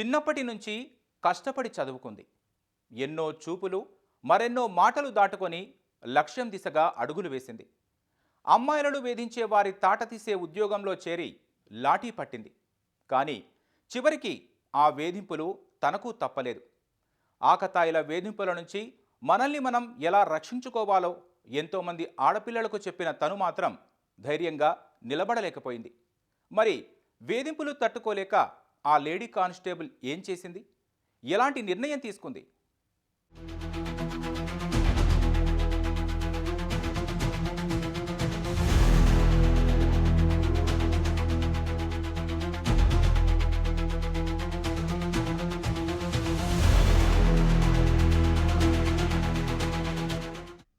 చిన్నప్పటి నుంచి కష్టపడి చదువుకుంది. ఎన్నో చూపులు మరెన్నో మాటలు దాటుకొని లక్ష్యం దిశగా అడుగులు వేసింది. అమ్మాయిలను వేధించే వారి తాట తీసే ఉద్యోగంలో చేరి లాఠీ పట్టింది. కానీ చివరికి ఆ వేధింపులు తనకు తప్పలేదు. ఆకతాయిల వేధింపుల నుంచి మనల్ని మనం ఎలా రక్షించుకోవాలో ఎంతోమంది ఆడపిల్లలకు చెప్పిన తను మాత్రం ధైర్యంగా నిలబడలేకపోయింది. మరి వేధింపులు తట్టుకోలేక ఆ లేడీ కానిస్టేబుల్ ఏం చేసింది? ఎలాంటి నిర్ణయం తీసుకుంది?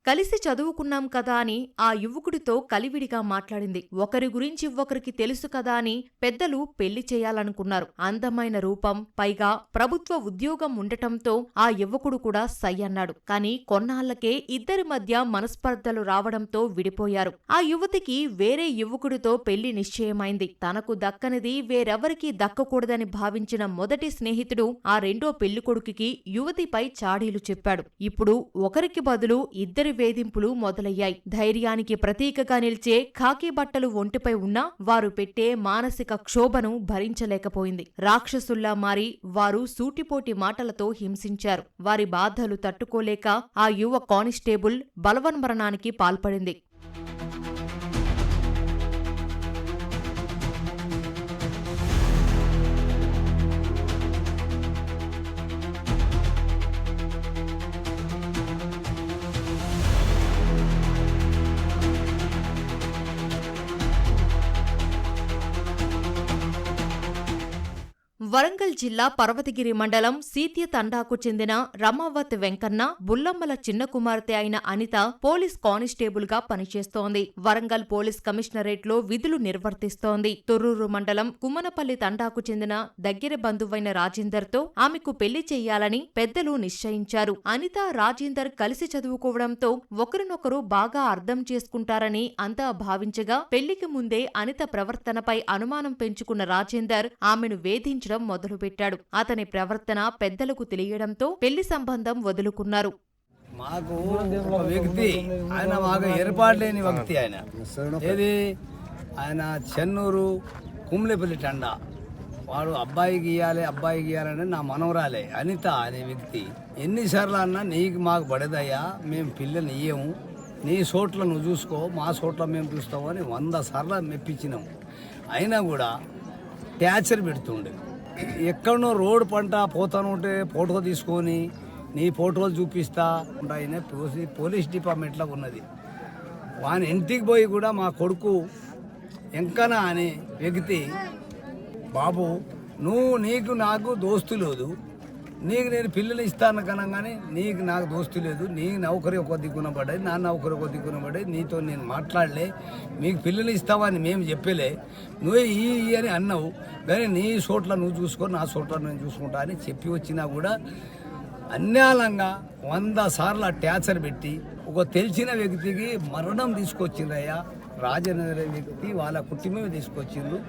కలిసి చదువుకున్నాం కదా అని ఆ యువకుడితో కలివిడిగా మాట్లాడింది. ఒకరి గురించి ఒకరికి తెలుసు కదా అని పెద్దలు పెళ్ళి చేయాలనుకున్నారు. అందమైన రూపం పైగా ప్రభుత్వ ఉద్యోగం ఉండటంతో ఆ యువకుడు కూడా సై అన్నాడు. కానీ కొన్నాళ్ళకే ఇద్దరి మధ్య మనస్పర్ధలు రావడంతో విడిపోయారు. ఆ యువతికి వేరే యువకుడితో పెళ్ళి నిశ్చయమైంది. తనకు దక్కనిది వేరెవరికీ దక్కకూడదని భావించిన మొదటి స్నేహితుడు ఆ రెండో పెళ్ళికొడుకుకి యువతిపై చాడీలు చెప్పాడు. ఇప్పుడు ఒకరికి బదులు ఇద్దరి వేధింపులు మొదలయ్యాయి. ధైర్యానికి ప్రతీకగా నిలిచే ఖాకీ బట్టలు ఒంటిపై ఉన్నా వారు పెట్టే మానసిక క్షోభను భరించలేకపోయింది. రాక్షసుల్లా మారి వారు సూటిపోటి మాటలతో హింసించారు. వారి బాధలు తట్టుకోలేక ఆ యువ కానిస్టేబుల్ బలవన్మరణానికి పాల్పడింది. వరంగల్ జిల్లా పర్వతగిరి మండలం సీత్య తండాకు చెందిన రమావత్ వెంకన్న బుల్లమ్మల చిన్న కుమార్తె అయిన అనిత పోలీస్ కానిస్టేబుల్గా పనిచేస్తోంది. వరంగల్ పోలీస్ కమిషనరేట్లో విధులు నిర్వర్తిస్తోంది. తొర్రూరు మండలం కుమ్మనపల్లి తండాకు చెందిన దగ్గర బంధువైన రాజేందర్తో ఆమెకు పెళ్ళి చేయాలని పెద్దలు నిశ్చయించారు. అనిత రాజేందర్ కలిసి చదువుకోవడంతో ఒకరినొకరు బాగా అర్థం చేసుకుంటారని అంతా భావించగా పెళ్ళికి ముందే అనిత ప్రవర్తనపై అనుమానం పెంచుకున్న రాజేందర్ ఆమెను వేధించడం మొదలుపెట్టాడు. అతని ప్రవర్తన పెద్దలకు తెలియడంతో పెళ్ళి సంబంధం వదులుకున్నారు. మాకు ఒక వ్యక్తి ఆయన మాకు ఏర్పాటు లేని వ్యక్తి ఆయన. ఏది? ఆయన చెన్నూరు కుమ్లేపల్లి టండా. వాడు అబ్బాయికి ఇవ్వాలి అబ్బాయికి ఇవ్వాలని నా మనవరాలే. అనిత అనే వ్యక్తి. ఎన్నిసార్లు అన్నా నీకు మాకు పడదయ్యా మేము పిల్లని ఇయ్యము. నీ చోట్ల నువ్వు చూసుకో మా చోట్ల మేము చూస్తామని వంద సార్లు మెప్పించినాము. అయినా కూడా ట్యాచర్ పెడుతుండే ఎక్కడనో రోడ్ పంట పోతాను ఉంటే ఫోటో తీసుకొని నీ ఫోటోలు చూపిస్తా ఆయన పోలీస్ పోలీస్ డిపార్ట్మెంట్లో ఉన్నది. వాని ఇంటికి పోయి కూడా మా కొడుకు ఎంకన అనే వ్యక్తి బాబు నువ్వు నీకు నాకు దోస్తు లేదు. నీకు నేను పిల్లలు ఇస్తాను కనగానే నీకు నాకు దోస్తు లేదు నీ నౌకరి ఒక దిక్కున పడ్డది నా నౌకరి ఒక దిక్కున పడ్డది నీతో నేను మాట్లాడలే మీకు పిల్లలు ఇస్తావని మేము చెప్పలే నువ్వే ఈ అని అన్నావు కానీ నీ చోట్ల నువ్వు చూసుకో నా చోట్ల నేను చూసుకుంటా అని చెప్పి వచ్చినా కూడా అన్యాలంగా వంద సార్లు ట్యాచర్ పెట్టి ఒక తెలిసిన వ్యక్తికి మరణం తీసుకొచ్చిందయ్యా రాజనగర వ్యక్తి వాళ్ళ కుటుంబమే తీసుకొచ్చిండ్రు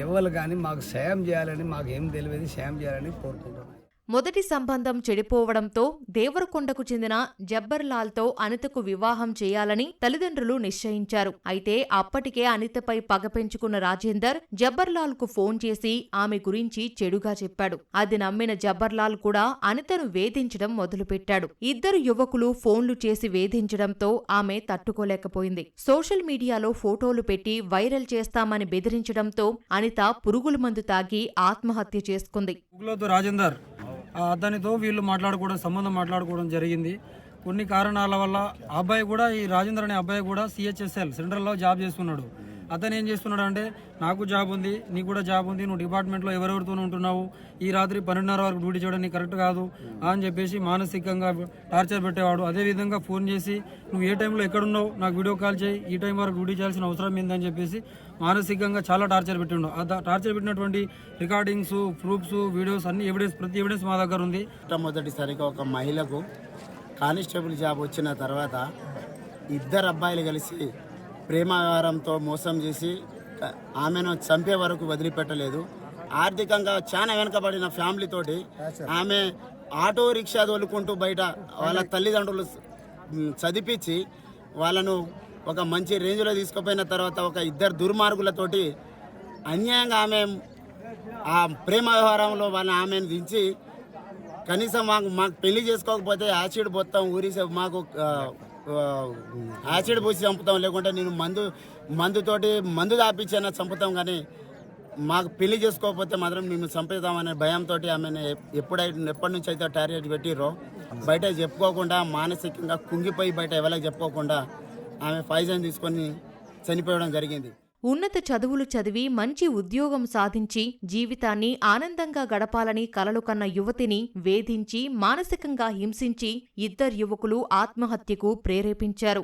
ఎవరు కానీ మాకు సాయం చేయాలని మాకు ఏం తెలియదు సాయం చేయాలని కోరుకుంటున్నాను మొదటి సంబంధం చెడిపోవడంతో దేవరకొండకు చెందిన జబ్బర్లాల్తో అనితకు వివాహం చేయాలని తల్లిదండ్రులు నిశ్చయించారు. అయితే అప్పటికే అనితపై పగ పెంచుకున్న రాజేందర్ జబ్బర్లాల్కు ఫోన్ చేసి ఆమె గురించి చెడుగా చెప్పాడు. అది నమ్మిన జబ్బర్లాల్ కూడా అనితను వేధించడం మొదలుపెట్టాడు. ఇద్దరు యువకులు ఫోన్లు చేసి వేధించడంతో ఆమె తట్టుకోలేకపోయింది. సోషల్ మీడియాలో ఫోటోలు పెట్టి వైరల్ చేస్తామని బెదిరించడంతో అనిత పురుగుల మందు తాగి ఆత్మహత్య చేసుకుంది. రాజేందర్ అతనితో వీళ్ళు మాట్లాడుకోవడం సంబంధం మాట్లాడుకోవడం జరిగింది. కొన్ని కారణాల వల్ల ఆ అబ్బాయి కూడా ఈ రాజేంద్ర అనే అబ్బాయి కూడా సిహెచ్ఎస్ఎల్ సెంట్రల్లో జాబ్ చేస్తున్నాడు. అతను ఏం చేస్తున్నాడు అంటే నాకు జాబ్ ఉంది నీకు కూడా జాబ్ ఉంది నువ్వు డిపార్ట్మెంట్లో ఎవరెవరితో ఉంటున్నావు ఈ రాత్రి పన్నెండున్నర వరకు డ్యూటీ చేయడం నీకు కరెక్ట్ కాదు అని చెప్పేసి మానసికంగా టార్చర్ పెట్టేవాడు. అదేవిధంగా ఫోన్ చేసి నువ్వు ఏ టైంలో ఎక్కడున్నావు నాకు వీడియో కాల్ చేయి ఈ టైం వరకు డ్యూటీ చేయాల్సిన అవసరం ఏందని చెప్పేసి మానసికంగా చాలా టార్చర్ పెట్టిండు. ఆ టార్చర్ పెట్టినటువంటి రికార్డింగ్స్ ప్రూఫ్స్ వీడియోస్ అన్ని ఎవిడెన్స్ ప్రతి ఎవిడెన్స్ మా దగ్గర ఉంది. మొట్టమొదటిసారిగా ఒక మహిళకు కానిస్టేబుల్ జాబ్ వచ్చిన తర్వాత ఇద్దరు అబ్బాయిలు కలిసి ప్రేమ వ్యవహారంతో మోసం చేసి ఆమెను చంపే వరకు వదిలిపెట్టలేదు. ఆర్థికంగా చాలా వెనుకబడిన ఫ్యామిలీ తోటి ఆమె ఆటో రిక్షా తోలుకుంటూ బయట వాళ్ళ తల్లిదండ్రులు చదివించి వాళ్ళను ఒక మంచి రేంజ్లో తీసుకుపోయిన తర్వాత ఒక ఇద్దరు దుర్మార్గులతోటి అన్యాయంగా ఆమె ఆ ప్రేమ వ్యవహారంలో వాళ్ళ ఆమెను దించి కనీసం మాకు మాకు పెళ్ళి చేసుకోకపోతే యాసిడ్ మొత్తం ఊరిసే మాకు యాసిడ్ పోసి చంపుతాం లేకుంటే నేను మందు మందుతోటి మందు దాపించైనా చంపుతాం కానీ మాకు పెళ్ళి చేసుకోకపోతే మాత్రం మేము చంపుతామనే భయంతో ఆమెను ఎప్పుడైతే ఎప్పటి నుంచి అయితే టార్గెట్ పెట్టిరో బయట చెప్పుకోకుండా మానసికంగా కుంగిపోయి బయట ఎవరికి చెప్పుకోకుండా ఆమె పాయిజన్ తీసుకొని చనిపోవడం జరిగింది. ఉన్నత చదువులు చదివి మంచి ఉద్యోగం సాధించి జీవితాన్ని ఆనందంగా గడపాలని కలలు కన్న యువతిని వేధించి మానసికంగా హింసించి ఇద్దరు యువకులు ఆత్మహత్యకు ప్రేరేపించారు.